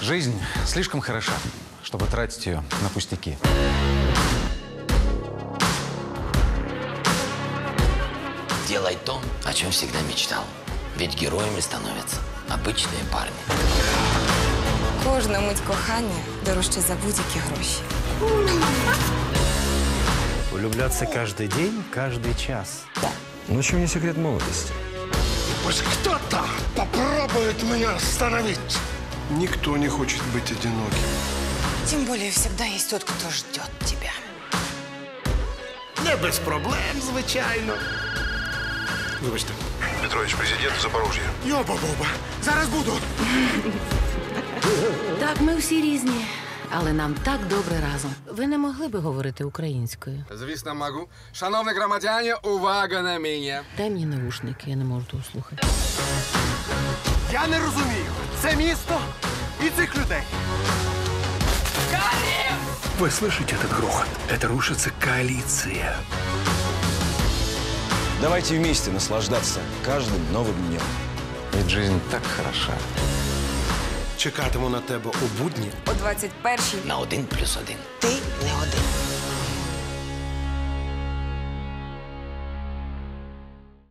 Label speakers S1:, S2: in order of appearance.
S1: Жизнь слишком хороша, чтобы тратить ее на пустяки.
S2: Делай то, о чем всегда мечтал. Ведь героями становятся обычные парни.
S3: Кожна мить кохання дорожче за будь-які гроші.
S4: Влюбляться каждый день, каждый час.
S5: Ну, чем не секрет молодости?
S6: Пусть кто-то попробует меня остановить.
S7: Никто не хочет быть одиноким.
S3: Тим більше завжди є тот, хто ждет тебе.
S6: Не без проблем, звичайно.
S7: Вибачте. Петрович, президент Запорожья.
S6: Йоба-боба, зараз буду.
S8: Так, ми всі різні, але нам так добре разом. Ви не могли би говорити українською?
S9: Звісно, можу. Шановні громадяни, увага на мене.
S8: Дай мені навушники, я не можу того слухати.
S4: Я не розумію Це місто і цих людей.
S7: Вы слышите этот грохот? Это рушится коалиция.
S5: Давайте вместе наслаждаться каждым новым днем.
S1: Ведь жизнь так хороша.
S6: Чекатиму на тебе у будні.
S3: О 21-й
S2: На один плюс один.
S3: ти не один.